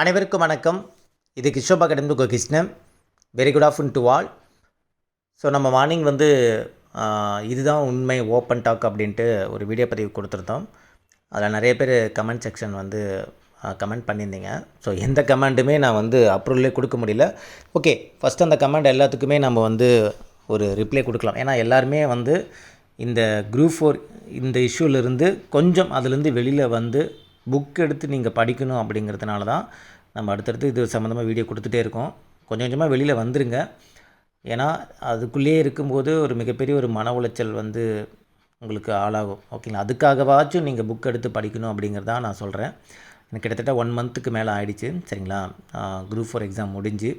அனைவருக்கும் வணக்கம். இது கிஷோபா கடந்து Krishnan very good afternoon to all so நம்ம மார்னிங் வந்து இதுதான் உண்மை ஓப்பன் டாக் அப்படின்ட்டு ஒரு வீடியோ பதிவு கொடுத்துருந்தோம். அதில் நிறைய பேர் கமெண்ட் செக்ஷன் வந்து கமெண்ட் பண்ணியிருந்தீங்க. ஸோ எந்த கமெண்ட்டுமே நான் வந்து அப்ரூவலே கொடுக்க முடியல. ஓகே ஃபஸ்ட் அந்த கமெண்ட் எல்லாத்துக்குமே நம்ம வந்து ஒரு ரிப்ளை கொடுக்கலாம். ஏன்னா எல்லாருமே வந்து இந்த குரூப் ஃபோர் இந்த இஷ்யூலேருந்து கொஞ்சம் அதுலேருந்து வெளியில் வந்து புக் எடுத்து நீங்கள் படிக்கணும் அப்படிங்கிறதுனால தான் நம்ம அடுத்தடுத்து இது சம்மந்தமாக வீடியோ கொடுத்துட்டே இருக்கோம். கொஞ்சம் கொஞ்சமாக வெளியில் வந்துருங்க. ஏன்னா அதுக்குள்ளேயே இருக்கும்போது ஒரு மிகப்பெரிய ஒரு மன உளைச்சல் வந்து உங்களுக்கு ஆளாகும். ஓகேங்களா அதுக்காகவாச்சும் நீங்கள் புக் எடுத்து படிக்கணும் அப்படிங்கிறதா நான் சொல்கிறேன் எனக்கு கிட்டத்தட்ட ஒன் மந்த்துக்கு மேலே ஆயிடுச்சு. சரிங்களா? குரூப் ஃபோர் எக்ஸாம் முடிஞ்சு.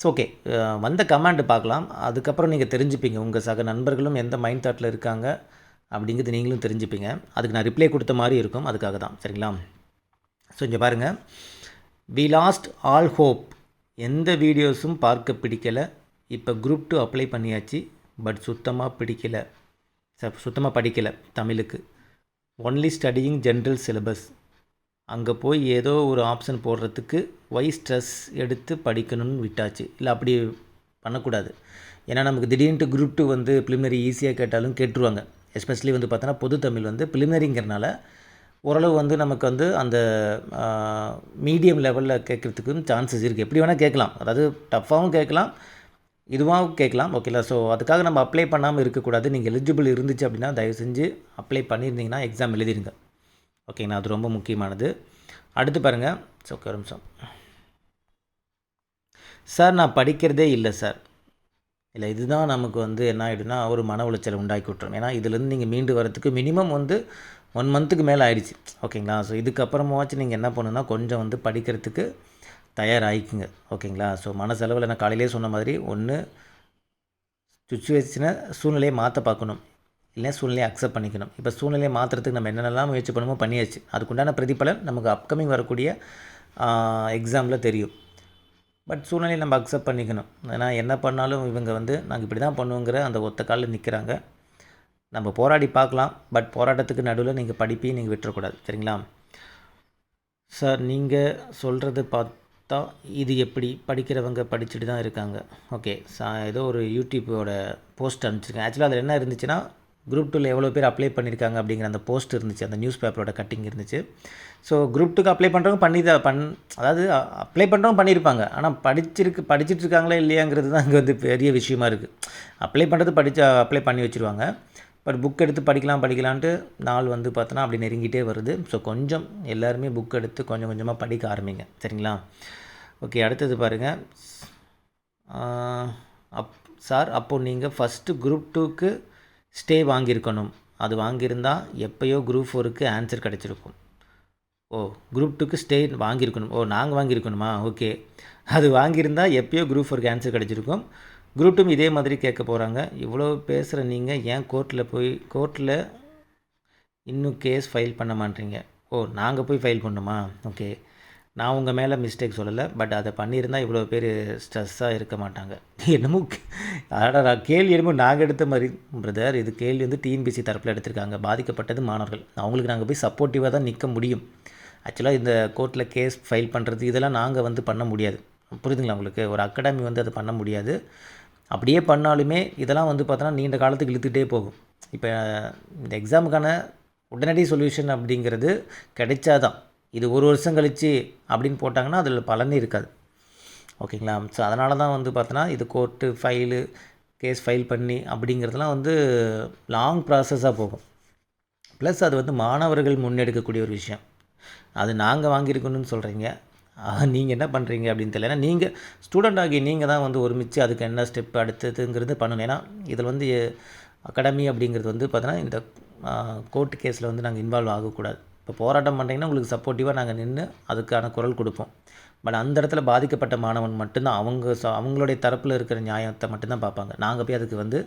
ஸோ ஓகே வந்த கமாண்டு பார்க்கலாம். அதுக்கப்புறம் நீங்கள் தெரிஞ்சுப்பீங்க. உங்கள் சக நண்பர்களும் எந்த மைண்ட் தாட்டில் இருக்காங்க? அப்படிங்கிறது நீங்களும் தெரிஞ்சுப்பீங்க. அதுக்கு நான் ரிப்ளை கொடுத்த மாதிரி இருக்கும். அதுக்காக தான். சரிங்களா? ஸோ இங்கே பாருங்கள் வி லாஸ்ட் ஆல் ஹோப் எந்த வீடியோஸும் பார்க்க பிடிக்கலை. இப்போ குரூப் டூ அப்ளை பண்ணியாச்சு. பட் சுத்தமாக பிடிக்கலை. சுத்தமாக படிக்கலை தமிழுக்கு. ஒன்லி ஸ்டடியிங் ஜென்ரல் சிலபஸ் அங்கே போய் ஏதோ ஒரு ஆப்ஷன் போடுறதுக்கு ஒய் ஸ்ட்ரெஸ் எடுத்து படிக்கணும்னு விட்டாச்சு. இல்லை அப்படி பண்ணக்கூடாது. ஏன்னா நமக்கு திடீர்னுட்டு குரூப் டூ வந்து ப்ரிலிமினரி ஈஸியாக கேட்டாலும் கேட்டுருவாங்க. எஸ்பெஷலி வந்து பார்த்தோன்னா பொது தமிழ் வந்து ப்ரிலிமினரிங்கிறனால ஓரளவு வந்து நமக்கு வந்து அந்த மீடியம் லெவலில் கேட்குறதுக்கும் சான்சஸ் இருக்குது எப்படி வேணால் கேட்கலாம். அதாவது டஃப்பாகவும் கேட்கலாம் இதுவாகவும் கேட்கலாம் ஓகேங்களா ஸோ அதுக்காக நம்ம அப்ளை பண்ணாமல் இருக்கக்கூடாது. நீங்கள் எலிஜிபிள் இருந்துச்சு அப்படின்னா தயவு செஞ்சு அப்ளை பண்ணியிருந்தீங்கன்னா எக்ஸாம் எழுதிருங்க ஓகேங்களா அது ரொம்ப முக்கியமானது. அடுத்து பாருங்கள் ஸோ ஒரு நிமிஷம். சார் நான் படிக்கிறதே இல்லை சார் இல்லை இதுதான் நமக்கு வந்து என்ன ஆகிடும்னா ஒரு மன உளைச்சலை உண்டாக்கி விட்டுரும். ஏன்னா இதுலேருந்து நீங்கள் மீண்டு வரத்துக்கு மினிமம் வந்து ஒன் மந்த்துக்கு மேலே ஆயிடுச்சு. ஓகேங்களா? ஸோ இதுக்கப்புறமாச்சும் நீங்கள் என்ன பண்ணுன்னா கொஞ்சம் வந்து படிக்கிறதுக்கு தயாராகிக்குங்க. ஓகேங்களா? ஸோ மனசெலவில் நான் காலையிலே சொன்ன மாதிரி ஒன்று சுச்சுவேஷனை சூழ்நிலையை மாற்ற பார்க்கணும். இல்லை சூழ்நிலையை அக்செப்ட் பண்ணிக்கணும். இப்போ சூழ்நிலையை மாற்றுறதுக்கு நம்ம என்னென்னலாம் முயற்சி பண்ணுமோ பண்ணியாச்சு. அதுக்குண்டான பிரதிபலன் நமக்கு அப்கமிங் வரக்கூடிய எக்ஸாமில் தெரியும். பட் சூழ்நிலையை நம்ம அக்செப்ட் பண்ணிக்கணும். ஏன்னா என்ன பண்ணாலும் இவங்க வந்து நாங்கள் இப்படி தான் பண்ணுவோங்கிற அந்த ஒத்த காலில் நிற்கிறாங்க நம்ம போராடி பார்க்கலாம். பட் போராட்டத்துக்கு நடுவில் நீங்கள் படிப்பையும் நீங்கள் விட்டுறக்கூடாது. சரிங்களா? சார் நீங்கள் சொல்கிறது பார்த்தா இது எப்படி? படிக்கிறவங்க படிச்சுட்டு தான் இருக்காங்க. ஓகே. சா ஏதோ ஒரு யூடியூப்போட போஸ்ட் அனுப்பிச்சிருக்கேன். ஆக்சுவலாக அதில் என்ன இருந்துச்சுன்னா குரூப் டூவில் எவ்வளோ பேர் அப்ளை பண்ணியிருக்காங்க அப்படிங்கிற அந்த போஸ்ட் இருந்துச்சு அந்த நியூஸ் பேப்பரோட கட்டிங் இருந்துச்சு. ஸோ குரூப் டூக்கு அப்ளை பண்ணுறவங்க பண்ணி தான் பண் அதாவது அப்ளை பண்ணுறவங்க பண்ணியிருப்பாங்க ஆனால் படிச்சிருக்கு படிச்சுட்டு இருக்காங்களா இல்லையாங்கிறது தான் அங்கே வந்து பெரிய விஷயமா இருக்குது அப்ளை பண்ணுறது படித்து அப்ளை பண்ணி வச்சுருவாங்க. பட் புக் எடுத்து படிக்கலாம் படிக்கலான்ட்டு நாள் வந்து பார்த்தோன்னா அப்படி நெருங்கிட்டே வருது. ஸோ கொஞ்சம் எல்லாருமே புக் எடுத்து கொஞ்சம் கொஞ்சமாக படிக்க ஆரம்பிங்க. சரிங்களா? ஓகே அடுத்தது பாருங்கள் அப் சார் அப்போது நீங்கள் ஃபஸ்ட்டு குரூப் டூக்கு ஸ்டே வாங்கியிருக்கணும். அது வாங்கியிருந்தால் எப்போயோ குரூப் ஃபோருக்கு ஆன்சர் கிடச்சிருக்கும். ஓ குரூப் டூக்கு ஸ்டே வாங்கியிருக்கணும். ஓ நாங்கள் வாங்கியிருக்கணுமா? ஓகே. அது வாங்கியிருந்தால் எப்போயோ குரூப் ஃபோருக்கு ஆன்சர் கிடச்சிருக்கும். குரூப் டூம் இதே மாதிரி கேட்க போகிறாங்க இவ்வளோ பேசுகிற நீங்கள் ஏன் கோர்ட்டில் போய் கோர்ட்டில் இன்னும் கேஸ் ஃபைல் பண்ண மாட்டீங்க? ஓ நாங்கள் போய் ஃபைல் பண்ணுமா ஓகே. நான் உங்கள் மேலே மிஸ்டேக் சொல்லலை பட் அதை பண்ணியிருந்தால் இவ்வளோ பேர் ஸ்ட்ரெஸ்ஸாக இருக்க மாட்டாங்க. என்னமோ அடடா கேள்வி என்னமோ நாங்கள் எடுத்த மாதிரி பிரதர் இது கேள்வி வந்து டிஎன்பிசி தரப்பில் எடுத்திருக்காங்க. பாதிக்கப்பட்டது மாணவர்கள். அவங்களுக்கு நாங்கள் போய் சப்போர்ட்டிவாக தான் நிற்க முடியும். ஆக்சுவலாக இந்த கோர்ட்டில் கேஸ் ஃபைல் பண்ணுறது இதெல்லாம் நாங்கள் வந்து பண்ண முடியாது. புரியுதுங்களா உங்களுக்கு? ஒரு அகாடமி வந்து அதை பண்ண முடியாது. அப்படியே பண்ணாலுமே இதெல்லாம் வந்து பார்த்தோன்னா நீண்ட காலத்துக்கு இழுத்துகிட்டே போகும். இப்போ இந்த எக்ஸாமுக்கான உடனடி சொல்யூஷன் அப்படிங்கிறது கிடைச்சாதான். இது ஒரு வருஷம் கழிச்சு அப்படின்னு போட்டாங்கன்னா அதில் பலனே இருக்காது. ஓகேங்களா? ஸோ அதனால தான் வந்து பார்த்தோன்னா இது கோர்ட்டு ஃபைலு கேஸ் ஃபைல் பண்ணி அப்படிங்கிறதுலாம் வந்து லாங் ப்ராசஸாக போகும். ப்ளஸ் அது வந்து மாணவர்கள் முன்னெடுக்கக்கூடிய ஒரு விஷயம். அது நாங்கள் வாங்கியிருக்கணும்னு சொல்கிறீங்க நீங்கள் என்ன பண்ணுறீங்க அப்படின்னு தெரியல. ஏன்னா நீங்கள் ஸ்டூடெண்ட் ஆகி நீங்கள் தான் வந்து ஒருமிச்சு அதுக்கு என்ன ஸ்டெப் அடுத்ததுங்கிறது பண்ணணும். ஏன்னா இதில் வந்து அகாடமி அப்படிங்கிறது வந்து பார்த்தோன்னா இந்த கோர்ட் கேஸில் வந்து நாங்கள் இன்வால்வ் ஆகக்கூடாது. இப்போ போராட்டம் பண்ணுறீங்கன்னா உங்களுக்கு சப்போர்ட்டிவாக நாங்கள் நின்று அதுக்கான குரல் கொடுப்போம். பட் அந்த இடத்துல பாதிக்கப்பட்ட மாணவன் மட்டும்தான் அவங்க ச அவங்களுடைய தரப்பில் இருக்கிற நியாயத்தை மட்டும்தான் பார்ப்பாங்க. நாங்கள் போய் அதுக்கு வந்து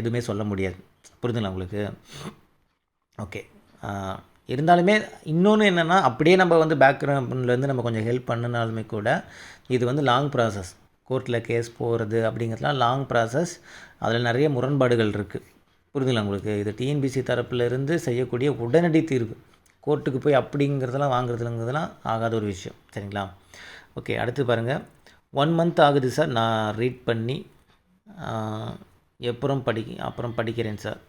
எதுவுமே சொல்ல முடியாது. புரிதுங்களா உங்களுக்கு? ஓகே இருந்தாலுமே இன்னொன்று என்னென்னா அப்படியே நம்ம வந்து பேக்ரவுண்ட்லேருந்து நம்ம கொஞ்சம் ஹெல்ப் பண்ணினாலுமே கூட இது வந்து லாங் ப்ராசஸ் கோர்ட்டில் கேஸ் போகிறது அப்படிங்கிறதுலாம் லாங் ப்ராசஸ் அதில் நிறைய முரண்பாடுகள் இருக்குது புரிதுங்களா உங்களுக்கு? இது டிஎன்பிசி தரப்பிலிருந்து செய்யக்கூடிய உடனடி தீர்வு. கோர்ட்டுக்கு போய் அப்படிங்கிறதெல்லாம் வாங்குறதுலங்கிறதுலாம் ஆகாத ஒரு விஷயம். சரிங்களா? ஓகே அடுத்து பாருங்கள் ஒன் மந்த் ஆகுது சார். நான் ரீட் பண்ணி அப்புறம் படி அப்புறம் படிக்கிறேன் சார்.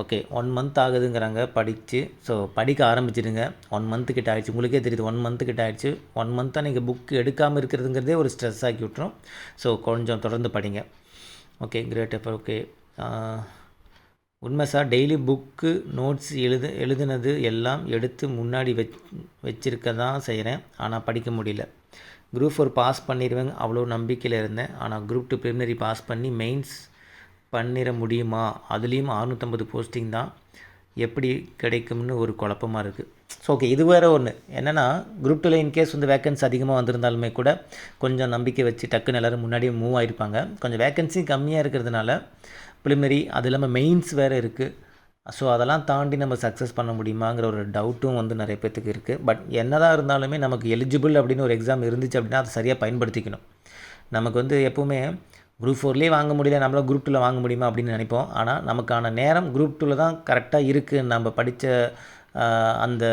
ஓகே ஒன் மந்த் ஆகுதுங்கிறாங்க. படித்து ஸோ படிக்க ஆரம்பிச்சிடுங்க. ஒன் மந்த்து கிட்ட ஆயிடுச்சு. உங்களுக்கே தெரியுது ஒன் மந்த்து கிட்ட ஆயிடுச்சு. ஒன் மந்த்தாக நீங்கள் புக் எடுக்காமல் இருக்கிறதுங்கிறதே ஒரு ஸ்ட்ரெஸ் ஆக்கி விட்டுரும். ஸோ கொஞ்சம் தொடர்ந்து படிங்க. ஓகே கிரேட் அப்போ ஓகே உண்மை சார் டெய்லி புக்கு நோட்ஸ் எழுது எழுதுனது எல்லாம் எடுத்து முன்னாடி வச் வச்சிருக்க தான் செய்கிறேன் ஆனால் படிக்க முடியல. குரூப் ஃபோர் பாஸ் பண்ணிடுவேங்க அவ்வளோ நம்பிக்கையில் இருந்தேன். ஆனால் குரூப் டூ ப்ரிலிமினரி பாஸ் பண்ணி மெயின்ஸ் பண்ணிட முடியுமா? அதுலேயும் அறுநூற்றம்பது போஸ்டிங் தான். எப்படி கிடைக்கும்னு ஒரு குழப்பமாக இருக்குது ஸோ ஓகே இது வேறு ஒன்று என்னென்னா குரூப் டூவில் இன்கேஸ் வந்து வேக்கன்சி அதிகமாக வந்திருந்தாலுமே கூட கொஞ்சம் நம்பிக்கை வச்சு டக்குன்னு எல்லோரும் முன்னாடியே மூவ் ஆகிருப்பாங்க கொஞ்சம் வேக்கன்சி கம்மியாக இருக்கிறதுனால ப்ரிலிமினரி அது இல்லாமல் மெயின்ஸ் வேறு இருக்குது ஸோ அதெல்லாம் தாண்டி நம்ம சக்ஸஸ் பண்ண முடியுமாங்கிற ஒரு டவுட்டும் வந்து நிறைய பேர்த்துக்கு இருக்குது பட் என்னதான் இருந்தாலுமே நமக்கு எலிஜிபிள் அப்படின்னு ஒரு எக்ஸாம் இருந்துச்சு அப்படின்னா அதை சரியாக பயன்படுத்திக்கணும். நமக்கு வந்து எப்போவுமே குரூப் ஃபோர்லேயே வாங்க முடியல நம்மளால் குரூப் டூவில் வாங்க முடியுமா அப்படின்னு நினைப்போம். ஆனால் நமக்கான நேரம் குரூப் டூவில் தான் கரெக்டாக இருக்குது நம்ம படித்த அந்த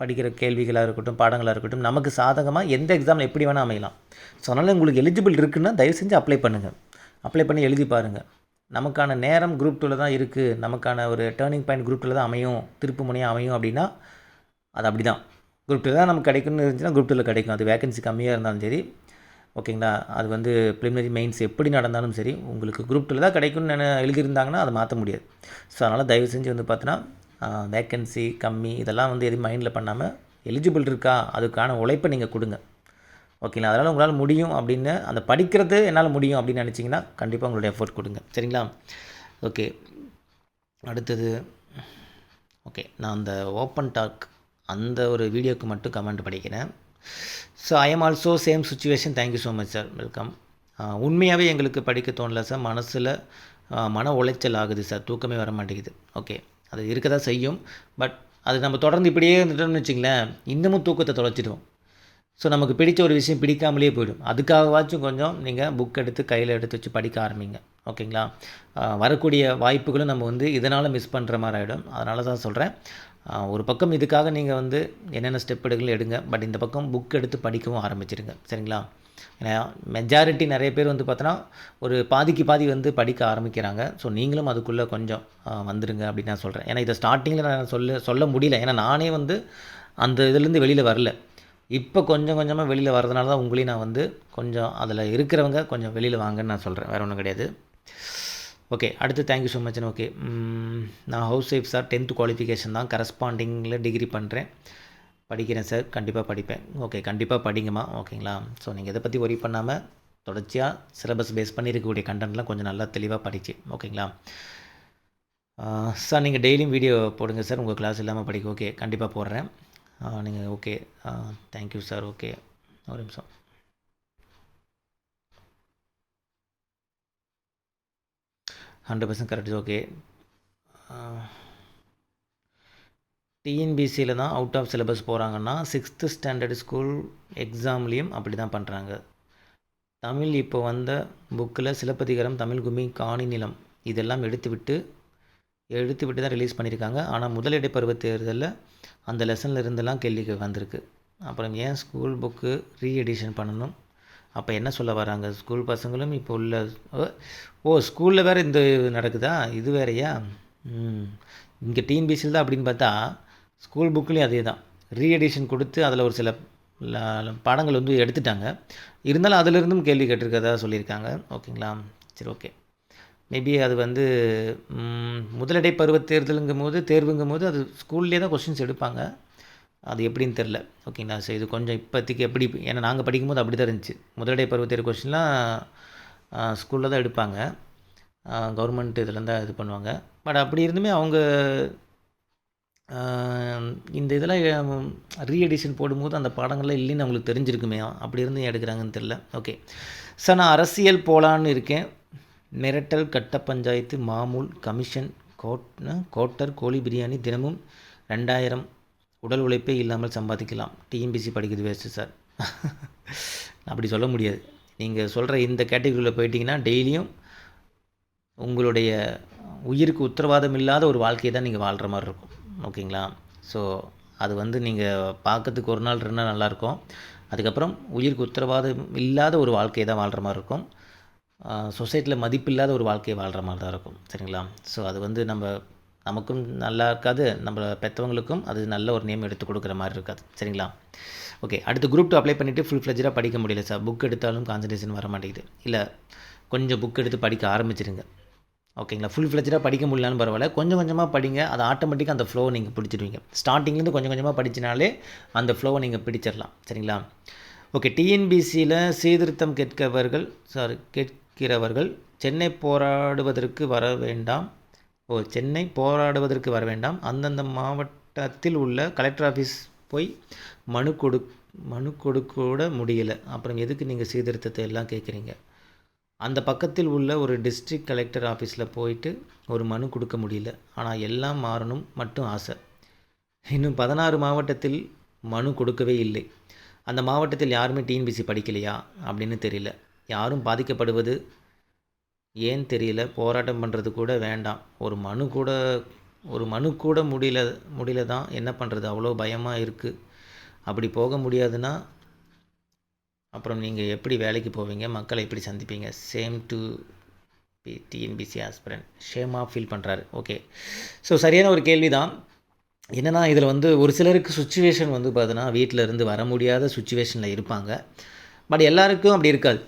படிக்கிற கேள்விகளாக இருக்கட்டும் பாடங்களாக இருக்கட்டும் நமக்கு சாதகமாக எந்த எக்ஸாமில் எப்படி வேணால் அமையலாம். ஸோ அதனால் உங்களுக்கு எலிஜிபிள் இருக்குன்னா தயவு செஞ்சு அப்ளை பண்ணுங்கள் அப்ளை பண்ணி எழுதி பாருங்கள் நமக்கான நேரம் குரூப் டூவில் தான் இருக்குது நமக்கான ஒரு டேர்னிங் பாயிண்ட் குரூப் டூவில் தான் அமையும். திருப்பு முனையாக அமையும் அப்படின்னா அது அப்படி தான் குரூப் டூவில் தான் நமக்கு கிடைக்கும்னு இருந்துச்சுன்னா குரூப் டூவில் கிடைக்கும். அது வேகன்சி கம்மியாக இருந்தாலும் சரி ஓகேங்களா அது வந்து ப்ரிலிமினரி மெயின்ஸ் எப்படி நடந்தாலும் சரி உங்களுக்கு குரூப் டூவில் தான் கிடைக்கும்னு நினை எழுதியிருந்தாங்கன்னா அதை மாற்ற முடியாது. ஸோ அதனால் தயவு செஞ்சு வந்து பார்த்தோன்னா வேக்கன்சி கம்மி இதெல்லாம் வந்து எதுவும் மைண்டில் பண்ணாமல் எலிஜிபிள் இருக்கா? அதுக்கான உழைப்பை நீங்கள் கொடுங்க. ஓகேங்களா? அதனால் உங்களால் முடியும் அப்படின்னு அந்த படிக்கிறது என்னால் முடியும் அப்படின்னு நினச்சிங்கன்னா கண்டிப்பாக உங்களுடைய எஃபோர்ட் கொடுங்க. சரிங்களா? ஓகே. அடுத்தது ஓகே. நான் அந்த ஓப்பன் டாக் அந்த ஒரு வீடியோக்கு மட்டும் கமெண்ட் படிக்கிறேன். So I am also same situation thank you so much sir welcome உண்மையாகவே எங்களுக்கு படிக்க தோணல சார் மனசில் மன உளைச்சல் ஆகுது சார் தூக்கமே வர மாட்டேங்குது. ஓகே. அது இருக்க தான் செய்யும். பட் அது நம்ம தொடர்ந்து இப்படியே இருந்துட்டோம்னு வச்சிங்களேன் இன்னமும் தூக்கத்தை தொலைச்சிடுவோம். ஸோ நமக்கு பிடிச்ச ஒரு விஷயம் பிடிக்காமலே போயிடும். அதுக்காகவாச்சும் கொஞ்சம் நீங்கள் புக் எடுத்து கையில் எடுத்து வச்சு படிக்க ஆரம்பிங்க. ஓகேங்களா வரக்கூடிய வாய்ப்புகளும் நம்ம வந்து இதனால் மிஸ் பண்ணுற மாதிரி ஆகிடும் அதனால தான் சொல்கிறேன் ஒரு பக்கம் இதுக்காக நீங்கள் வந்து என்னென்ன ஸ்டெப் எடுக்கலாம் எடுங்க. பட் இந்த பக்கம் புக் எடுத்து படிக்கவும் ஆரம்பிச்சிருங்க. சரிங்களா? ஏன்னா மெஜாரிட்டி நிறைய பேர் வந்து பார்த்தோன்னா ஒரு பாதிக்கு பாதி வந்து படிக்க ஆரம்பிக்கிறாங்க. ஸோ நீங்களும் அதுக்குள்ளே கொஞ்சம் வந்துடுங்க அப்படின்னு நான் சொல்கிறேன் ஏன்னா இதை ஸ்டார்டிங்கில் நான் சொல்ல சொல்ல முடியல. ஏன்னா நானே வந்து அந்த இதுலேருந்து வெளியில் வரல. இப்போ கொஞ்சம் கொஞ்சமாக வெளியில் வரதுனால தான் உங்களையும் நான் வந்து கொஞ்சம் அதில் இருக்கிறவங்க கொஞ்சம் வெளியில் வாங்கன்னு நான் சொல்கிறேன் வேறு ஒன்றும் கிடையாது. ஓகே அடுத்து தேங்க்யூ ஸோ மச்னு ஓகே நான் house wife sir tenth qualification தான் கரஸ்பாண்டிங்கில் டிகிரி பண்ணுறேன் படிக்கிறேன் சார் கண்டிப்பாக படிப்பேன். ஓகே கண்டிப்பாக படிங்கம்மா. ஓகேங்களா ஸோ நீங்கள் இதை பற்றி ஒரி பண்ணாமல் தொடர்ச்சியாக சிலபஸ் பேஸ் பண்ணி இருக்கக்கூடிய கண்டென்ட்லாம் கொஞ்சம் நல்லா தெளிவாக படிச்சு. ஓகேங்களா சார் நீங்கள் டெய்லியும் வீடியோ போடுங்க சார் உங்கள் கிளாஸ் இல்லாமல் படிக்க. ஓகே கண்டிப்பாக போடுறேன். நீங்கள் ஓகே தேங்க்யூ சார் ஓகே ஒரு நிமிஷம். ஹண்ட்ரட் பர்சன்ட் கரெக்ட் ஓகே டிஎன்பிசியில் தான் அவுட் ஆஃப் சிலபஸ் போகிறாங்கன்னா சிக்ஸ்த்து ஸ்டாண்டர்ட் ஸ்கூல் எக்ஸாம்லேயும் அப்படி தான் பண்ணுறாங்க தமிழ் இப்போ வந்த புக்கில் சிலப்பதிகாரம் தமிழ் கும்மி காணி நிலம் இதெல்லாம் எடுத்துவிட்டு எடுத்து விட்டு தான் ரிலீஸ் பண்ணியிருக்காங்க. ஆனால் முதலிடை பருவ தேர்தலில் அந்த லெசனில் இருந்தெல்லாம் கேள்விக்கு வந்திருக்கு. அப்புறம் ஏன் ஸ்கூல் புக்கு ரீ எடிஷன் பண்ணணும்? அப்போ என்ன சொல்ல வராங்க? ஸ்கூல் பசங்களும் இப்போ உள்ள ஓ ஸ்கூலில் வேறு இந்த நடக்குதா? இது வேறையா? இங்கே டிஎன்பிசியில் தான் அப்படின்னு பார்த்தா ஸ்கூல் புக்லேயும் அதே தான். ரீ எடிஷன் கொடுத்து அதில் ஒரு சில பாடங்கள் வந்து எடுத்துட்டாங்க. இருந்தாலும் அதிலிருந்தும் கேள்வி கேட்டிருக்கதா சொல்லியிருக்காங்க. ஓகேங்களா? சரி ஓகே. மேபி அது வந்து முதலடை பருவ தேர்தலுங்கும் போது தேர்வுங்கும் போது அது ஸ்கூல்லே தான் கொஸ்டின்ஸ் எடுப்பாங்க. அது எப்படின்னு தெரில. ஓகேங்களா ஸோ இது கொஞ்சம் இப்போதைக்கு எப்படி ஏன்னா நாங்கள் படிக்கும்போது அப்படி தான் இருந்துச்சு. முதலடை பருவ தேர்வு கொஸ்டின்லாம் ஸ்கூலில் தான் எடுப்பாங்க. கவர்மெண்ட் இதில் தான் இது பண்ணுவாங்க. பட் அப்படி இருந்துமே அவங்க இந்த இதெல்லாம் ரீஎடிஷன் போடும்போது அந்த பாடங்கள்லாம் இல்லைன்னு அவங்களுக்கு தெரிஞ்சிருக்குமே. அப்படி இருந்து எடுக்கிறாங்கன்னு தெரில. ஓகே சார் நான் அரசியல் போகலான்னு இருக்கேன். மிரட்டல் கட்ட பஞ்சாயத்து மாமூல் கமிஷன் கோட் கோட்டர் கோழி பிரியாணி தினமும் ரெண்டாயிரம் உடல் உழைப்பே இல்லாமல் சம்பாதிக்கலாம். டிஎம்பிசி படிக்கிறது வேஸ்ட்டு சார் அப்படி சொல்ல முடியாது. நீங்கள் சொல்கிற இந்த கேட்டகரியில் போயிட்டீங்கன்னா டெய்லியும் உங்களுடைய உயிருக்கு உத்தரவாதம் இல்லாத ஒரு வாழ்க்கையை தான் நீங்கள் வாழ்கிற மாதிரி இருக்கும். ஓகேங்களா? ஸோ அது வந்து நீங்கள் பார்க்கறதுக்கு ஒரு நாள் ரெண்டு நாள் நல்லாயிருக்கும் அதுக்கப்புறம் உயிருக்கு உத்தரவாதம் இல்லாத ஒரு வாழ்க்கையை தான் வாழ்கிற மாதிரி இருக்கும். சொசைட்டியில் மதிப்பில்லாத ஒரு வாழ்க்கையை வாழ்கிற மாதிரி தான் இருக்கும். சரிங்களா? ஸோ அது வந்து நம்ம நமக்கும் நல்லா இருக்காது நம்ம பெற்றவங்களுக்கும் அது நல்ல ஒரு நேம் எடுத்து கொடுக்குற மாதிரி இருக்காது. சரிங்களா? ஓகே அடுத்து குரூப் டூ அப்ளை பண்ணிவிட்டு ஃபுல் ஃப்ளெஜராக படிக்க முடியல சார் புக் எடுத்தாலும் கான்சன்ட்ரேஷன் வர மாட்டேங்குது. இல்லை கொஞ்சம் புக் எடுத்து படிக்க ஆரம்பிச்சிருங்க. ஓகேங்களா ஃபுல் ஃப்ளெஜராக படிக்க முடியலன்னு பரவாயில்ல. கொஞ்சம் கொஞ்சமாக படிங்க. அது ஆட்டோமேட்டிக்காக அந்த ஃப்ளோவை நீங்கள் பிடிச்சிடுவீங்க. ஸ்டார்டிங்லேருந்து கொஞ்சம் கொஞ்சமாக படிச்சினாலே அந்த ஃப்ளோவை நீங்கள் பிடிச்சிடலாம். சரிங்களா? ஓகே டிஎன்பிசியில் சீர்திருத்தம் கேட்கவர்கள் சாரி இருக்கிறவர்கள் சென்னை போராடுவதற்கு வர வேண்டாம். ஓ சென்னை போராடுவதற்கு வர வேண்டாம். அந்தந்த மாவட்டத்தில் உள்ள கலெக்டர் ஆஃபீஸ் போய் மனு கொடு மனு கொடுக்கூட முடியல. அப்புறம் எதுக்கு நீங்கள் சீர்திருத்தத்தை எல்லாம் கேட்குறீங்க அந்த பக்கத்தில் உள்ள ஒரு டிஸ்ட்ரிக்ட் கலெக்டர் ஆஃபீஸில் போயிட்டு ஒரு மனு கொடுக்க முடியல. ஆனால் எல்லாம் மாறணும் மட்டும் ஆசை. இன்னும் பதினாறு மாவட்டத்தில் மனு கொடுக்கவே இல்லை. அந்த மாவட்டத்தில் யாருமே டிஎன்பிசி படிக்கலையா? அப்படின்னு தெரியல. யாரும் பாதிக்கப்படுவது ஏன் தெரியல. போராட்டம் பண்ணுறது கூட வேண்டாம். ஒரு மனு கூட ஒரு மனு கூட முடியல முடியல தான் என்ன பண்ணுறது அவ்வளோ பயமாக இருக்குது அப்படி போக முடியாதுன்னா அப்புறம் நீங்கள் எப்படி வேலைக்கு போவீங்க? மக்களை எப்படி சந்திப்பீங்க? Same to be TNPSC aspirant ஷேமாக feel பண்ணுறாரு ஓகே ஸோ சரியான ஒரு கேள்வி தான் என்னென்னா இதில் வந்து ஒரு சிலருக்கு சுச்சுவேஷன் வந்து பார்த்தீங்கன்னா வீட்டில் இருந்து வர முடியாத சுச்சுவேஷனில் இருப்பாங்க. பட் எல்லாருக்கும் அப்படி இருக்காது.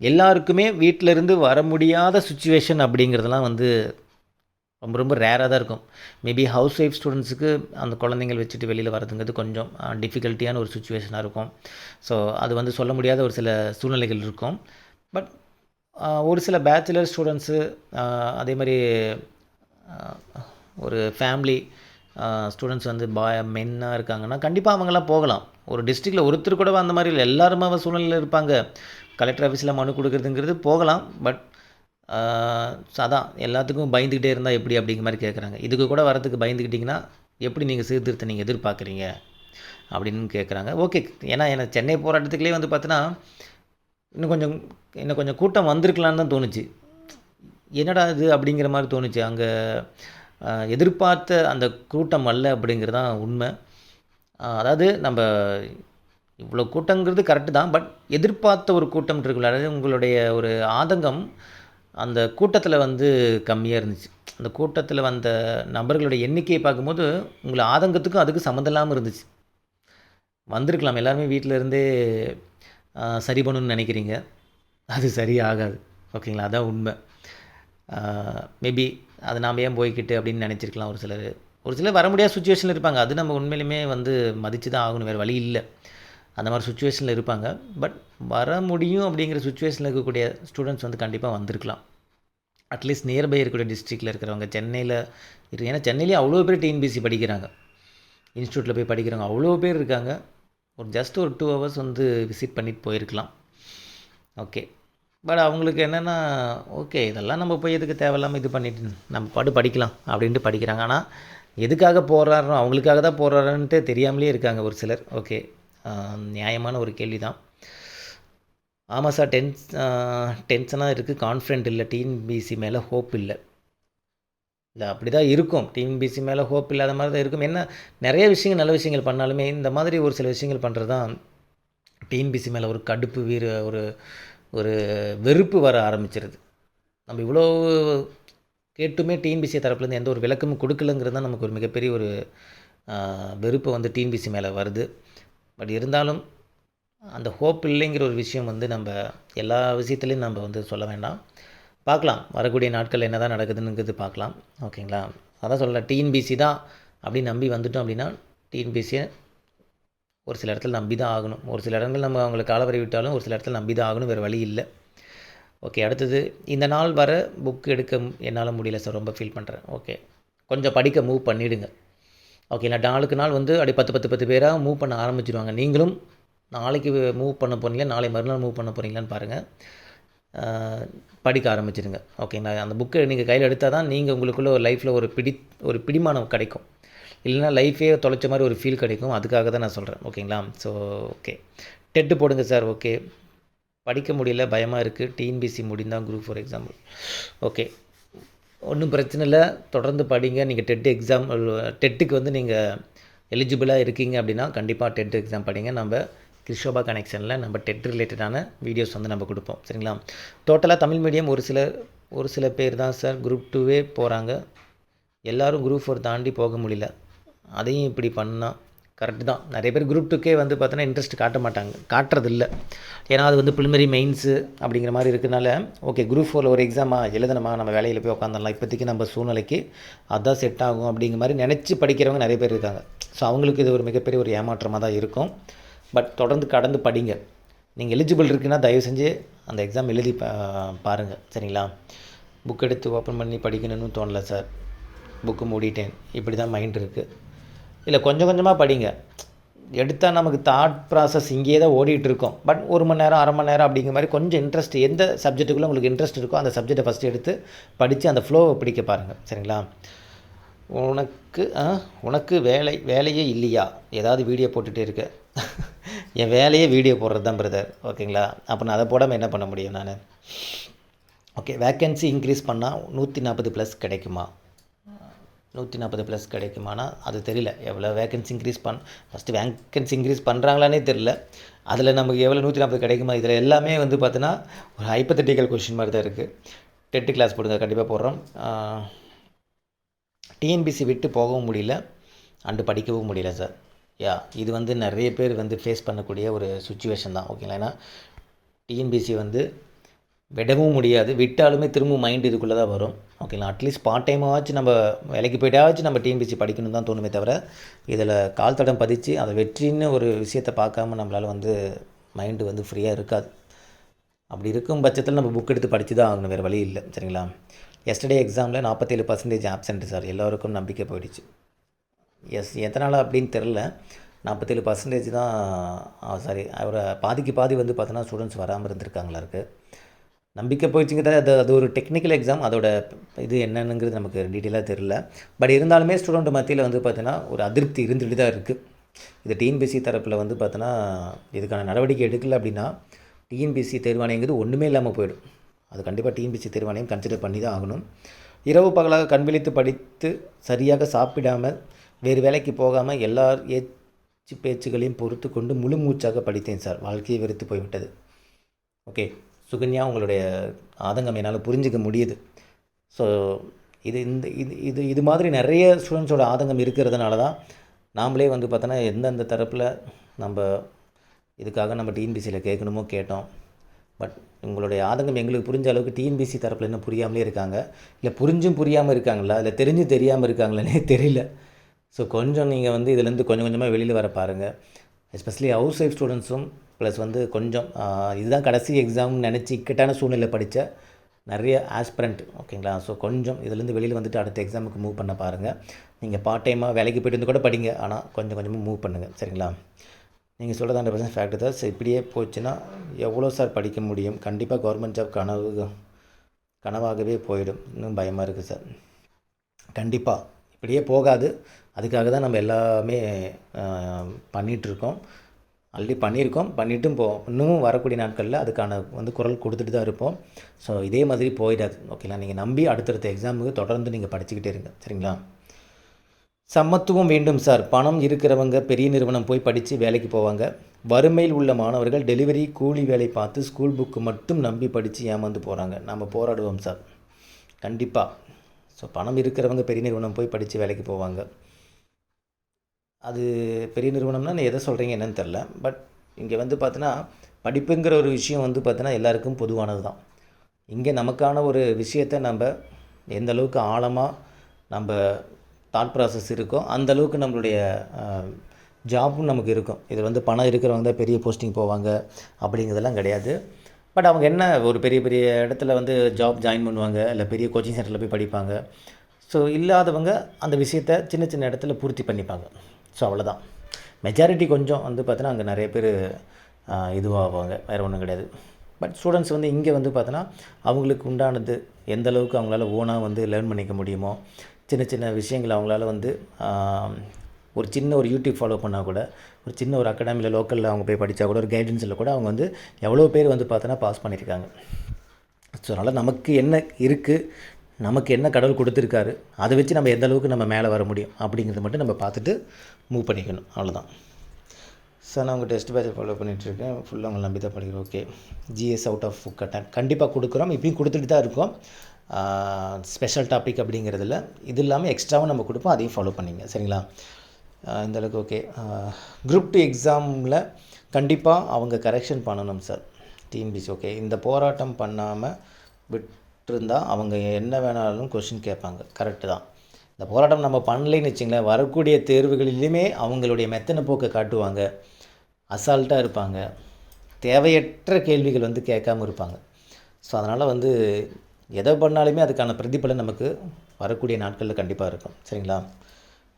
எல்லாருக்குமே வீட்டில் இருந்து வர முடியாத சுச்சுவேஷன் அப்படிங்கிறதெல்லாம் வந்து ரொம்ப ரொம்ப ரேராக தான் இருக்கும். மேபி ஹவுஸ் ஒய்ஃப் ஸ்டூடெண்ட்ஸுக்கு அந்த குழந்தைங்கள் வச்சுட்டு வெளியில் வரதுங்கிறது கொஞ்சம் டிஃபிகல்ட்டியான ஒரு சுச்சுவேஷனாக இருக்கும். ஸோ அது வந்து சொல்ல முடியாத ஒரு சில சூழ்நிலைகள் இருக்கும். பட் ஒரு சில பேச்சுலர் ஸ்டூடெண்ட்ஸு அதே மாதிரி ஒரு ஃபேமிலி ஸ்டூடெண்ட்ஸ் வந்து பாய் மென்னாக இருக்காங்கன்னா கண்டிப்பாக அவங்களாம் போகலாம். ஒரு டிஸ்ட்ரிக்டில் ஒருத்தர் கூட அந்த மாதிரி இல்லை. எல்லாருமே சூழ்நிலையில் இருப்பாங்க. கலெக்டர் ஆஃபீஸில் மனு கொடுக்குறதுங்கிறது போகலாம் பட் அதான் எல்லாத்துக்கும் பயந்துக்கிட்டே இருந்தால் எப்படி அப்படிங்கிற மாதிரி கேட்குறாங்க இதுக்கு கூட வரத்துக்கு பயந்துக்கிட்டிங்கன்னா எப்படி நீங்கள் சீர்திருத்தம் நீங்கள் எதிர்பார்க்குறீங்க அப்படின்னு கேட்குறாங்க ஓகே ஏன்னா எனக்கு சென்னை போராட்டத்துக்குள்ளே வந்து பார்த்தீங்கன்னா இன்னும் கொஞ்சம் இன்னும் கொஞ்சம் கூட்டம் வந்திருக்கலான்னு தான் தோணுச்சு. என்னடா இது அப்படிங்கிற மாதிரி தோணுச்சு. அங்கே எதிர்பார்த்த அந்த கூட்டம் அல்ல அப்படிங்கிறது தான் உண்மை. அதாவது நம்ம இவ்வளோ கூட்டங்கிறது கரெக்டு தான் பட் எதிர்பார்த்த ஒரு கூட்டம் இருக்குல்ல அதாவது உங்களுடைய ஒரு ஆதங்கம் அந்த கூட்டத்தில் வந்து கம்மியாக இருந்துச்சு. அந்த கூட்டத்தில் வந்த நபர்களுடைய எண்ணிக்கையை பார்க்கும்போது உங்களை ஆதங்கத்துக்கும் அதுக்கு சம்மந்தம் இல்லாமல் இருந்துச்சு. வந்திருக்கலாம் எல்லாருமே வீட்டில் இருந்தே சரி பண்ணணும்னு நினைக்கிறீங்க. அது சரியாகாது ஓகேங்களா? அதான் உண்மை. மேபி அது நாம் ஏன் போய்கிட்டு அப்படின்னு நினச்சிருக்கலாம் ஒரு சிலர். ஒரு சிலர் வர முடியாத சுச்சுவேஷனில் இருப்பாங்க. அது நம்ம உண்மையிலுமே வந்து மதித்து தான் ஆகணும் வேறு வழி இல்லை. அந்த மாதிரி சுச்சுவேஷனில் இருப்பாங்க. பட் வர முடியும் அப்படிங்கிற சுச்சுவேஷனில் இருக்கக்கூடிய ஸ்டூடெண்ட்ஸ் வந்து கண்டிப்பாக வந்திருக்கலாம். அட்லீஸ்ட் நியர்பை இருக்கக்கூடிய டிஸ்ட்ரிக்டில் இருக்கிறவங்க சென்னையில் இருக்கு ஏன்னா சென்னையிலேயே அவ்வளோ பேர் டிஎன்பிசி படிக்கிறாங்க. இன்ஸ்டியூட்டில் போய் படிக்கிறவங்க அவ்வளோ பேர் இருக்காங்க. ஒரு ஜஸ்ட் ஒரு டூ ஹவர்ஸ் வந்து விசிட் பண்ணிட்டு போயிருக்கலாம். ஓகே பட் அவங்களுக்கு என்னென்னா ஓகே இதெல்லாம் நம்ம போய் எதுக்கு தேவையில்லாமல் இது பண்ணிட்டு நம்ம பாட்டு படிக்கலாம் அப்படின்ட்டு படிக்கிறாங்க. ஆனால் எதுக்காக போகிறாரோ அவங்களுக்காக தான் போகிறாரன்ட்டு தெரியாமலே இருக்காங்க ஒரு சிலர். ஓகே நியாயமான ஒரு கேள்வி தான் ஆமாம் சார் டென்ஸ் டென்ஷனாக இருக்குது கான்ஃபிடென்ட் இல்லை டிஎன்பிசி மேலே ஹோப் இல்லை. இல்லை அப்படி தான் இருக்கும் டிஎன்பிசி மேலே ஹோப் இல்லாத மாதிரி தான் இருக்கும். என்ன நிறைய விஷயங்கள் நல்ல விஷயங்கள் பண்ணாலுமே இந்த மாதிரி ஒரு சில விஷயங்கள் பண்ணுறது தான் டிஎன்பிசி மேலே ஒரு கடுப்பு வீர ஒரு ஒரு வெறுப்பு வர ஆரம்பிச்சிருது. நம்ம இவ்வளோ கேட்டுமே டிஎன்பிசி தரப்புலேருந்து எந்த ஒரு விளக்கமும் கொடுக்கலங்கிறது தான் நமக்கு ஒரு மிகப்பெரிய ஒரு வெறுப்பு வந்து டிஎன்பிசி மேலே வருது. பட் இருந்தாலும் அந்த ஹோப் இல்லைங்கிற ஒரு விஷயம் வந்து நம்ம எல்லா விஷயத்துலையும் நம்ம வந்து சொல்ல வேண்டாம். பார்க்கலாம். வரக்கூடிய நாட்கள் என்ன தான் நடக்குதுங்கிறது பார்க்கலாம். ஓகேங்களா? அதான் சொல்லல டிஎன்பிசி தான் அப்படின்னு நம்பி வந்துட்டோம் அப்படின்னா டிஎன்பிசியை ஒரு சில இடத்துல நம்பி தான் ஆகணும். ஒரு சில இடங்கள் நம்ம அவங்களுக்கு காலவரை விட்டாலும் ஒரு சில இடத்துல நம்பி தான் ஆகணும். வேறு வழி இல்லை. ஓகே அடுத்தது இந்த நாள் வர புக் எடுக்க என்னால் முடியல சார் ரொம்ப ஃபீல் பண்ணுறேன் ஓகே. கொஞ்சம் படிக்க மூவ் பண்ணிவிடுங்க ஓகேங்களா நாளுக்கு நாள் வந்து அப்படி பத்து பத்து பத்து பேராக மூவ் பண்ண ஆரம்பிச்சிடுவாங்க நீங்களும் நாளைக்கு மூவ் பண்ண போகிறீங்களா நாளை மறுநாள் மூவ் பண்ண போகிறீங்களான்னு பாருங்கள் படிக்க ஆரம்பிச்சிடுங்க ஓகேங்களா அந்த புக்கை நீங்கள் கையில் எடுத்தால் தான் நீங்கள் உங்களுக்குள்ளே ஒரு லைஃப்பில் ஒரு பிடி ஒரு பிடிமானம் கிடைக்கும். இல்லைனா லைஃபே தொலைச்ச மாதிரி ஒரு ஃபீல் கிடைக்கும். அதுக்காக தான் நான் சொல்கிறேன் ஓகேங்களா ஸோ ஓகே டெட்டு போடுங்க சார் ஓகே படிக்க முடியல பயமாக இருக்குது டிஎன்பிசி முடிந்தால் குரூப் ஃபார் எக்ஸாம்பிள் ஓகே ஒன்றும் பிரச்சனை இல்லை. தொடர்ந்து படிங்க. நீங்கள் டெட் எக்ஸாம் டெட்டுக்கு வந்து நீங்கள் எலிஜிபிளாக இருக்கீங்க அப்படின்னா கண்டிப்பாக டெட் எக்ஸாம் படிங்க. நம்ம கிருஷோபா கனெக்ஷனில் நம்ம டெட் ரிலேட்டடான வீடியோஸ் வந்து நம்ம கொடுப்போம். சரிங்களா? டோட்டலாக தமிழ் மீடியம் ஒரு சில ஒரு சில பேர் தான் சார் குரூப் டூவே போகிறாங்க எல்லோரும் குரூப் ஃபோர் தாண்டி போக முடியல. அதையும் இப்படி பண்ணால் கரெக்டு தான். நிறைய பேர் குரூப் டூக்கே வந்து பார்த்தோன்னா இன்ட்ரெஸ்ட் காட்ட மாட்டாங்க. காட்டுறது இல்லை ஏன்னா அது வந்து ப்ரிலிமரி மெயின்ஸு அப்படிங்கிற மாதிரி இருக்கிறனால ஓகே குரூப் ஃபோரில் ஒரு எக்ஸாமாக எழுதணுமா? நம்ம வேலையில் போய் உட்காந்துடலாம் இப்போதைக்கு நம்ம சூழ்நிலைக்கு அதான் செட் ஆகும் அப்படிங்கிற மாதிரி நினச்சி படிக்கிறவங்க நிறைய பேர் இருக்காங்க. ஸோ அவங்களுக்கு இது ஒரு மிகப்பெரிய ஒரு ஏமாற்றமாக தான் இருக்கும். பட் தொடர்ந்து கடந்து படிங்க. நீங்கள் எலிஜிபிள் இருக்குன்னா தயவு செஞ்சு அந்த எக்ஸாம் எழுதி பா பாருங்கள் சரிங்களா? புக் எடுத்து ஓப்பன் பண்ணி படிக்கணும்னு தோணல சார் புக்கு மூடிட்டேன். இப்படி தான் மைண்ட் இருக்குது இல்லை கொஞ்சம் கொஞ்சமாக படிங்க. எடுத்தால் நமக்கு தாட் ப்ராசஸ் இங்கேயே தான் ஓடிட்டு இருக்கோம். பட் ஒரு மணி நேரம் அரை மணி நேரம் அப்படிங்கிற மாதிரி கொஞ்சம் இன்ட்ரெஸ்ட் எந்த சப்ஜெக்ட்டுக்குள்ளே உங்களுக்கு இன்ட்ரெஸ்ட் இருக்கோ அந்த சப்ஜெக்டை ஃபஸ்ட்டு எடுத்து படித்து அந்த ஃப்ளோவை பிடிக்க பாருங்கள் சரிங்களா? உனக்கு ஆ, உனக்கு வேலை வேலையே இல்லையா? ஏதாவது வீடியோ போட்டுகிட்டே இருக்க. என் வேலையே வீடியோ போடுறது தான் பிரதர் ஓகேங்களா? அப்போ நான் அதை போடாமல் என்ன பண்ண முடியும் நான்? ஓகே வேக்கன்சி இன்க்ரீஸ் பண்ணால் நூற்றி நாற்பது ப்ளஸ் கிடைக்குமா? நூற்றி நாற்பது ப்ளஸ் கிடைக்குமானா அது தெரியல. எவ்வளோ வேகன்சி இன்க்ரீஸ் பண் ஃபஸ்ட்டு வேகன்சி இன்க்ரீஸ் பண்ணுறாங்களானே தெரில அதில் நமக்கு எவ்வளோ நூற்றி நாற்பது கிடைக்குமா? இதில் எல்லாமே வந்து பார்த்தீங்கன்னா ஒரு ஹைப்பத்தட்டிக்கல் கொஷின் மாதிரி தான் இருக்குது டெட்டு கிளாஸ் போடுங்க கண்டிப்பாக போடுறோம். டிஎன்பிசி விட்டு போகவும் முடியல அண்டு படிக்கவும் முடியல சார் யா இது வந்து நிறைய பேர் வந்து ஃபேஸ் பண்ணக்கூடிய ஒரு சுச்சுவேஷன் தான். ஓகேங்களா ஏன்னா டிஎன்பிசி வந்து விடவும் முடியாது. விட்டாலுமே திரும்ப மைண்ட் இதுக்குள்ளே தான் வரும் ஓகேங்களா அட்லீஸ்ட் பார்ட் டைமாச்சும் நம்ம வேலைக்கு போயிட்டாச்சும் நம்ம டிஎன்பிசி படிக்கணும் தான் தோணுமே தவிர இதில் கால் தடம் பதிச்சு அதை வெற்றின்னு ஒரு விஷயத்தை பார்க்காம நம்மளால் வந்து மைண்டு வந்து ஃப்ரீயாக இருக்காது. அப்படி இருக்கும் பட்சத்தில் நம்ம புக் எடுத்து படித்து தான் ஆகணும். வேறு வழி இல்லை. சரிங்களா? எஸ்டர்டே எக்ஸாமில் நாற்பத்தேழு பர்சன்டேஜ் ஆப்சென்ட் சார் எல்லோருக்கும் நம்பிக்கை போயிடுச்சு. எஸ் எதனால் அப்படின்னு தெரில நாற்பத்தேழு பர்சன்டேஜ் தான் சாரி அவரை பாதிக்கு பாதி வந்து பார்த்தோன்னா ஸ்டூடெண்ட்ஸ் வராமல் இருந்திருக்காங்களா இருக்குது நம்பிக்கை போயிடுச்சுங்கிறது அது அது ஒரு டெக்னிக்கல் எக்ஸாம் அதோட இது என்னென்னுங்கிறது நமக்கு டீட்டெயிலாக தெரில பட் இருந்தாலுமே ஸ்டூடெண்ட் மத்தியில் வந்து பார்த்தீங்கன்னா ஒரு அதிருப்தி இருந்துகிட்டு தான் இருக்குது இது டிஎன்பிசி தரப்பில் வந்து பார்த்தோன்னா இதுக்கான நடவடிக்கை எடுக்கல அப்படின்னா டிஎன்பிசி தேர்வாணையங்கிறது ஒன்றுமே இல்லாமல் போயிடும். அது கண்டிப்பாக டிஎன்பிசி தேர்வாணையம் கன்சிடர் பண்ணி தான் ஆகணும். இரவு பகலாக கண் விழித்து படித்து சரியாக சாப்பிடாமல் வேறு வேலைக்கு போகாமல் எல்லா ஏச்சு பேச்சுகளையும் பொறுத்து கொண்டு முழு மூச்சாக படித்தேன் சார். வாழ்க்கையை வெறுத்து போய்விட்டது. ஓகே சுகன்யா உங்களுடைய ஆதங்கம் என்னால் புரிஞ்சிக்க முடியுது. ஸோ இது இந்த இது இது இது மாதிரி நிறைய ஸ்டூடெண்ட்ஸோட ஆதங்கம் இருக்கிறதுனால தான் நாமளே வந்து பார்த்தோன்னா எந்தெந்த தரப்பில் நம்ம இதுக்காக நம்ம டிஎன்பிசியில் கேட்கணுமோ கேட்டோம். பட் உங்களுடைய ஆதங்கம் எங்களுக்கு புரிஞ்ச அளவுக்கு டிஎன்பிசி தரப்பில் இன்னும் புரியாமலே இருக்காங்க. இல்லை புரிஞ்சும் புரியாமல் இருக்காங்களா? இல்லை தெரிஞ்சும் தெரியாமல் இருக்காங்களானே தெரியல. ஸோ கொஞ்சம் நீங்கள் வந்து இதுலேருந்து கொஞ்சம் கொஞ்சமாக வெளியில் வர பாருங்கள் எஸ்பெஷலி ஹவுஸ் ஒய்ஃப் ஸ்டூடெண்ட்ஸும் ப்ளஸ் வந்து கொஞ்சம் இதுதான் கடைசி எக்ஸாம்னு நினச்சி இக்கட்டான சூழ்நிலை படித்த நிறைய ஆஸ்பிரண்ட் ஓகேங்களா? ஸோ கொஞ்சம் இதுலேருந்து வெளியில் வந்துட்டு அடுத்த எக்ஸாமுக்கு மூவ் பண்ண பாருங்கள் நீங்கள் பார்ட் டைமாக வேலைக்கு போயிட்டு வந்து கூட படிங்க. ஆனால் கொஞ்சம் கொஞ்சமாக மூவ் பண்ணுங்கள் சரிங்களா? நீங்கள் சொல்கிறது ஹண்ட்ரட் பர்சன்ட் ஃபேக்ட் தான். சார் இப்படியே போச்சுன்னா எவ்வளோ சார் படிக்க முடியும்? கண்டிப்பாக கவர்மெண்ட் ஜாப் கனவு கனவாகவே போயிடும். இன்னும் பயமாக இருக்குது சார் கண்டிப்பாக இப்படியே போகாது. அதுக்காக தான் நம்ம எல்லாமே பண்ணிகிட்ருக்கோம் ஆல்ரெடி பண்ணியிருக்கோம். பண்ணிட்டும் போ இன்னமும் வரக்கூடிய நாட்களில் அதுக்கான வந்து குரல் கொடுத்துட்டு தான் இருப்போம். ஸோ இதே மாதிரி போயிடாது. ஓகேங்களா நீங்கள் நம்பி அடுத்தடுத்த எக்ஸாமுக்கு தொடர்ந்து நீங்கள் படிச்சுக்கிட்டே இருங்க. சரிங்களா? சமத்துவம் வேண்டும் சார் பணம் இருக்கிறவங்க பெரிய நிறுவனம் போய் படித்து வேலைக்கு போவாங்க. வறுமையில் உள்ள மாணவர்கள் டெலிவரி கூலி வேலை பார்த்து ஸ்கூல் புக்கு மட்டும் நம்பி படித்து ஏமாந்து போகிறாங்க நம்ம போராடுவோம் சார் கண்டிப்பாக ஸோ பணம் இருக்கிறவங்க பெரிய நிறுவனம் போய் படித்து வேலைக்கு போவாங்க. அது பெரிய நிறுவனம்னா நீ எதை சொல்கிறீங்க என்னன்னு தெரில பட் இங்கே வந்து பார்த்தீங்கன்னா படிப்புங்கிற ஒரு விஷயம் வந்து பார்த்தீங்கன்னா எல்லாருக்கும் பொதுவானது தான். இங்கே நமக்கான ஒரு விஷயத்தை நம்ம எந்த அளவுக்கு ஆழமாக நம்ம தாட் ப்ராசஸ் இருக்கோ அந்த அளவுக்கு நம்மளுடைய ஜாப்பும் நமக்கு இருக்கும். இதில் வந்து பணம் இருக்கிறவங்க தான் பெரிய போஸ்டிங் போவாங்க அப்படிங்கிறதெல்லாம் கிடையாது. பட் அவங்க என்ன ஒரு பெரிய பெரிய இடத்துல வந்து ஜாப் ஜாயின் பண்ணுவாங்க இல்லை பெரிய கோச்சிங் சென்டரில் போய் படிப்பாங்க. ஸோ இல்லாதவங்க அந்த விஷயத்தை சின்ன சின்ன இடத்துல பூர்த்தி பண்ணிப்பாங்க. ஸோ அவ்வளோதான். மெஜாரிட்டி கொஞ்சம் வந்து பார்த்தீங்கன்னா அங்கே நிறைய பேர் இதுவாகுவாங்க வேறு ஒன்றும் கிடையாது. பட் ஸ்டூடெண்ட்ஸ் வந்து இங்கே வந்து பார்த்தோன்னா அவங்களுக்கு உண்டானது எந்த அளவுக்கு அவங்களால ஓனாக வந்து லேர்ன் பண்ணிக்க முடியுமோ சின்ன சின்ன விஷயங்கள் அவங்களால வந்து ஒரு சின்ன ஒரு யூடியூப் ஃபாலோ பண்ணால் கூட ஒரு சின்ன ஒரு அகாடமியில் லோக்கலில் அவங்க போய் படித்தா கூட ஒரு கைடன்ஸில் கூட அவங்க வந்து எவ்வளோ பேர் வந்து பார்த்தோன்னா பாஸ் பண்ணியிருக்காங்க. ஸோ அதனால் நமக்கு என்ன இருக்குது நமக்கு என்ன கடவுள் கொடுத்துருக்காரு அதை வச்சு நம்ம எந்த அளவுக்கு நம்ம மேலே வர முடியும் அப்படிங்கிறத மட்டும் நம்ம பார்த்துட்டு மூவ் பண்ணிக்கணும். அவ்வளோதான் சார் நான் உங்கள் டெஸ்ட் பேட்சை ஃபாலோ பண்ணிகிட்ருக்கேன் ஃபுல்லாக உங்களை நம்பி தான் படிக்கிறேன் okay GS out of book கண்டிப்பாக கொடுக்குறோம். இப்பயும் கொடுத்துட்டு தான் இருக்கோம். ஸ்பெஷல் டாபிக் அப்படிங்கிறதுல. இது இல்லாமல் எக்ஸ்ட்ராவும் நம்ம கொடுப்போம். அதையும் ஃபாலோ பண்ணிங்க. சரிங்களா? இந்தளவுக்கு அளவுக்கு ஓகே குரூப் டூ எக்ஸாமில் கண்டிப்பாக அவங்க கரெக்ஷன் பண்ணணும் சார் டிஎன்பிசி ஓகே இந்த போராட்டம் பண்ணாமல் விட் இருந்தால் அவங்க என்ன வேணாலும் கொஷின் கேட்பாங்க. கரெக்டு தான். இந்த போராட்டம் நம்ம பண்ணலைன்னு வச்சிங்களேன் வரக்கூடிய தேர்வுகளிலுமே அவங்களுடைய மெத்தனை போக்கை காட்டுவாங்க. அசால்ட்டாக இருப்பாங்க. தேவையற்ற கேள்விகள் வந்து கேட்காம இருப்பாங்க. ஸோ அதனால் வந்து எதை பண்ணாலுமே அதுக்கான பிரதிபலன் நமக்கு வரக்கூடிய நாட்களில் கண்டிப்பாக இருக்கும். சரிங்களா?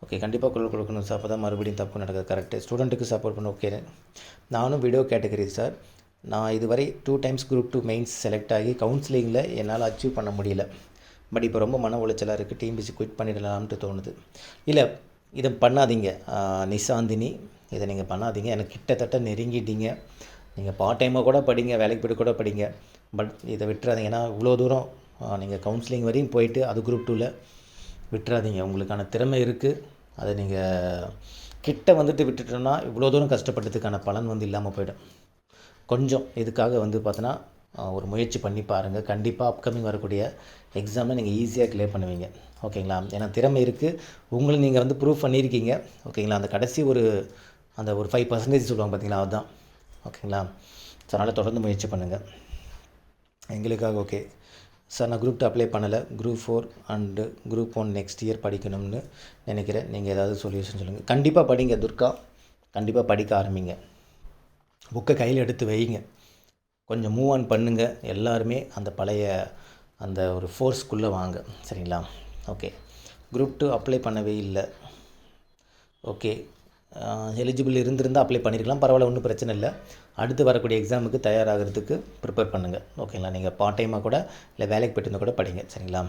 ஓகே கண்டிப்பாக குரல் கொடுக்கணும் சார். அப்போ தான் மறுபடியும் தப்பு நடக்குது. கரெக்டு ஸ்டூடெண்ட்டுக்கு சப்போர்ட் பண்ண ஓகே நானும் வீடியோ கேட்டகரி சார். நான் இதுவரை two times group two mains select ஆகி கவுன்சிலிங்கில் என்னால் அச்சீவ் பண்ண முடியல. பட் இப்போ ரொம்ப மன உளைச்சலாக இருக்குது டிஎம்பிசி குவிட் பண்ணிடலாம்ட்டு தோணுது. இல்லை இதை பண்ணாதீங்க. நிசாந்தினி இதை நீங்கள் பண்ணாதீங்க. எனக்கு கிட்டத்தட்ட நெருங்கிட்டீங்க. நீங்கள் பார்ட் டைமாக கூட படிங்க வேலைக்கு போய்ட்டு கூட படிங்க. பட் இதை விட்டுறாதீங்க. ஏன்னா இவ்வளோ தூரம் நீங்கள் கவுன்சிலிங் வரையும் போயிட்டு அது குரூப் டூவில் விட்டுறாதீங்க. உங்களுக்கான திறமை இருக்குது அதை நீங்கள் கிட்ட வந்துட்டு விட்டுட்டோன்னா இவ்வளோ தூரம் கஷ்டப்பட்டதுக்கான பலன் வந்து இல்லாமல் போயிடும். கொஞ்சம் இதுக்காக வந்து பார்த்தோன்னா ஒரு முயற்சி பண்ணி பாருங்கள் கண்டிப்பாக அப்கமிங் வரக்கூடிய எக்ஸாமை நீங்கள் ஈஸியாக கிளியர் பண்ணுவீங்க. ஓகேங்களா? ஏன்னா திறமை இருக்குது உங்களை நீங்கள் வந்து ப்ரூவ் பண்ணியிருக்கீங்க. ஓகேங்களா? அந்த கடைசி ஒரு அந்த ஒரு ஃபைவ் பர்சன்டேஜ் சொல்லுவாங்க பார்த்தீங்களா? அதுதான் ஓகேங்களா? ஸோ அதனால் தொடர்ந்து முயற்சி பண்ணுங்கள் எங்களுக்காக ஓகே சார் நான் குரூப் டூ அப்ளை பண்ணலை. Group four and group one next year படிக்கணும்னு நினைக்கிறேன். நீங்கள் ஏதாவது சொல்யூஷன் சொல்லுங்கள் கண்டிப்பாக படிங்க துர்கா. கண்டிப்பாக படிக்க ஆரம்பிங்க. புக்கை கையில் எடுத்து வைங்க. கொஞ்சம் மூவ் ஆன் பண்ணுங்கள் எல்லாருமே அந்த பழைய அந்த ஒரு ஃபோர்ஸ்க்குள்ளே வாங்க. சரிங்களா? ஓகே குரூப் டூ அப்ளை பண்ணவே இல்லை. ஓகே எலிஜிபிள் இருந்திருந்தால் அப்ளை பண்ணியிருக்கலாம் பரவாயில்ல ஒன்றும் பிரச்சனை இல்லை. அடுத்து வரக்கூடிய எக்ஸாமுக்கு தயாராகிறதுக்கு ப்ரிப்பேர் பண்ணுங்கள் ஓகேங்களா நீங்கள் பார்ட் டைமாக கூட இல்லை வேலைக்கு போயிட்டு இருந்தால் கூட படிங்க. சரிங்களா?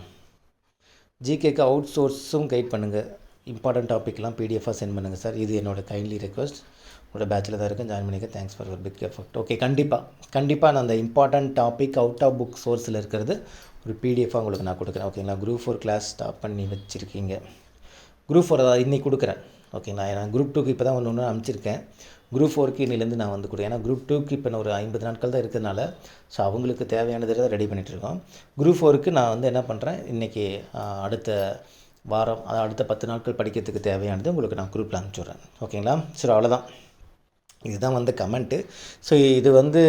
ஜிகேக்கு அவுட் சோர்ஸும் கைட் பண்ணுங்கள் இம்பார்ட்டன்ட் டாப்பிக்லாம் பிடிஎஃபாக சென்ட் பண்ணுங்கள் சார் இது என்னோட கைண்ட்லி ரெக்வஸ்ட் உங்களோட பேச்சில் தான் இருக்கும் ஜாயின் பண்ணிக்க. தேங்க்ஸ் ஃபார் ஒரு பிக் எஃபர்ட் ஓகே கண்டிப்பாக கண்டிப்பாக நான் அந்த important topic out of book சோர்ஸில் இருக்கிறது ஒரு பிடிஎஃபாக உங்களுக்கு நான் கொடுக்குறேன். ஓகேங்களா குரூப் ஃபோர் கிளாஸ் ஸ்டாப் பண்ணி வச்சுருக்கீங்க. குரூப் ஃபோர் அதாவது இன்றைக்கி கொடுக்குறேன். ஓகேங்களா நான் குரூப் டூக்கு இப்போ தான் ஒன்று ஒன்று அனுப்பிச்சிருக்கேன். குரூப் ஃபோருக்கு இன்னிலேருந்து நான் வந்து கொடுக்குறேன். ஏன்னா குரூப் டூக்கு இப்போ நான் ஒரு ஐம்பது நாட்கள் தான் இருக்கிறதுனால ஸோ அவங்களுக்கு தேவையானதை தான் ரெடி பண்ணிகிட்ருக்கோம் குரூப் ஃபோருக்கு நான் வந்து என்ன பண்ணுறேன் இன்றைக்கி அடுத்த வாரம் அதாவது அடுத்த பத்து நாட்கள் படிக்கிறதுக்கு தேவையானது உங்களுக்கு நான் குரூப்பில் அனுப்பிச்சுட்றேன் ஓகேங்களா சரி அவ்வளோதான் இதுதான் வந்து கமெண்ட்டு. ஸோ இது வந்து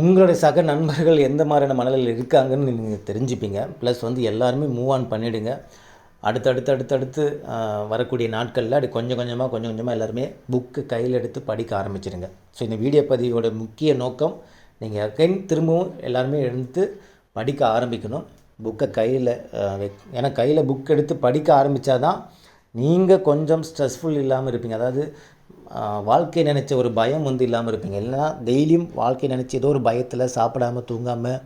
உங்களுடைய சக நண்பர்கள் எந்த மாதிரியான மனநிலையில் இருக்காங்கன்னு நீங்கள் தெரிஞ்சுப்பீங்க. ப்ளஸ் வந்து எல்லாருமே மூவ் ஆன் பண்ணிவிடுங்க அடுத்தடுத்து அடுத்தடுத்து வரக்கூடிய நாட்களில் அப்படி கொஞ்சம் கொஞ்சமாக கொஞ்சம் கொஞ்சமாக எல்லாருமே புக்கு கையில் எடுத்து படிக்க ஆரம்பிச்சிடுங்க. ஸோ இந்த வீடியோ பதிவோட முக்கிய நோக்கம் நீங்கள் அகைன் திரும்பவும் எல்லாருமே எடுத்து படிக்க ஆரம்பிக்கணும். புக்கை கையில் ஏன்னா கையில் புக் எடுத்து படிக்க ஆரம்பித்தாதான் நீங்கள் கொஞ்சம் ஸ்ட்ரெஸ்ஃபுல் இல்லாமல் இருப்பீங்க. அதாவது வாழ்க்கை நினச்ச ஒரு பயம் வந்து இல்லாமல் இருப்பீங்க. இல்லைன்னா டெய்லியும் வாழ்க்கை நினச்சி ஏதோ ஒரு பயத்தில் சாப்பிடாம தூங்காமல்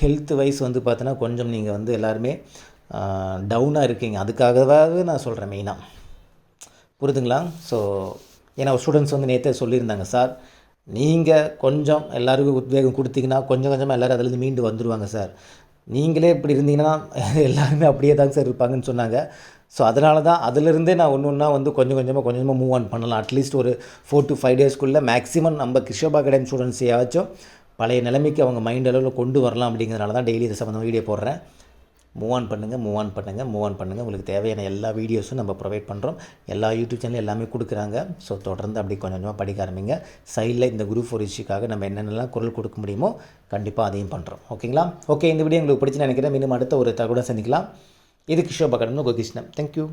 ஹெல்த் வைஸ் வந்து பார்த்தோன்னா கொஞ்சம் நீங்கள் வந்து எல்லாருமே டவுனாக இருக்கீங்க. அதுக்காகவே நான் சொல்கிறேன் மெயினாக புரிதுங்களா? ஸோ ஏன்னா ஸ்டூடெண்ட்ஸ் வந்து நேற்றே சொல்லியிருந்தாங்க சார் நீங்கள் கொஞ்சம் எல்லாருக்கும் உத்வேகம் கொடுத்தீங்கன்னா கொஞ்சம் கொஞ்சமாக எல்லோரும் அதுலேருந்து மீண்டு வந்துடுவாங்க சார் நீங்களே இப்படி இருந்தீங்கன்னா எல்லாருமே அப்படியே தாங்க சார் இருப்பாங்கன்னு சொன்னாங்க. ஸோ அதனால தான் அதிலிருந்தே நான் ஒன்று ஒன்றா வந்து கொஞ்சம் கொஞ்சமாக கொஞ்சம் கொஞ்சமாக மூவ் ஆன் பண்ணலாம். அட்லீஸ்ட் ஒரு ஃபோர் டு ஃபைவ் டேஸ்க்குள்ளே மேக்ஸிமம் நம்ம கிருஷ்ணபா அகாடமி ஸ்டூடெண்ட்ஸையாச்சும் பழைய நிலைமைக்கு அவங்க மைண்ட் அளவில் கொண்டு வரலாம் அப்படிங்கிறதுனால தான் டெய்லி இது சம்மந்தமாக வீடியோ போடுறேன். மூவ் ஆன் பண்ணுங்கள் மூவ் ஆன் பண்ணுங்கள் மூவ் ஆன் பண்ணுங்கள் உங்களுக்கு தேவையான எல்லா வீடியோஸும் நம்ம ப்ரொவைட் பண்ணுறோம் எல்லா யூடியூப் சேனல் எல்லாமே கொடுக்குறாங்க. ஸோ தொடர்ந்து அப்படி கொஞ்சம் கொஞ்சமாக படிக்க ஆரம்பிங்க. சைடில் இந்த குரூப் ஃபோர் இஷ்யூக்காக நம்ம என்னென்னலாம் குரல் கொடுக்க முடியுமோ கண்டிப்பாக அதையும் பண்ணுறோம் ஓகேங்களா ஓகே இந்த வீடியோ உங்களுக்கு பிடிச்சி நினைக்கிறேன். மீண்டும் அடுத்த ஒரு தகவலை சந்திக்கலாம். இது கிஷோர் பகடன் உங்கள் கிருஷ்ணன் தேங்க்யூ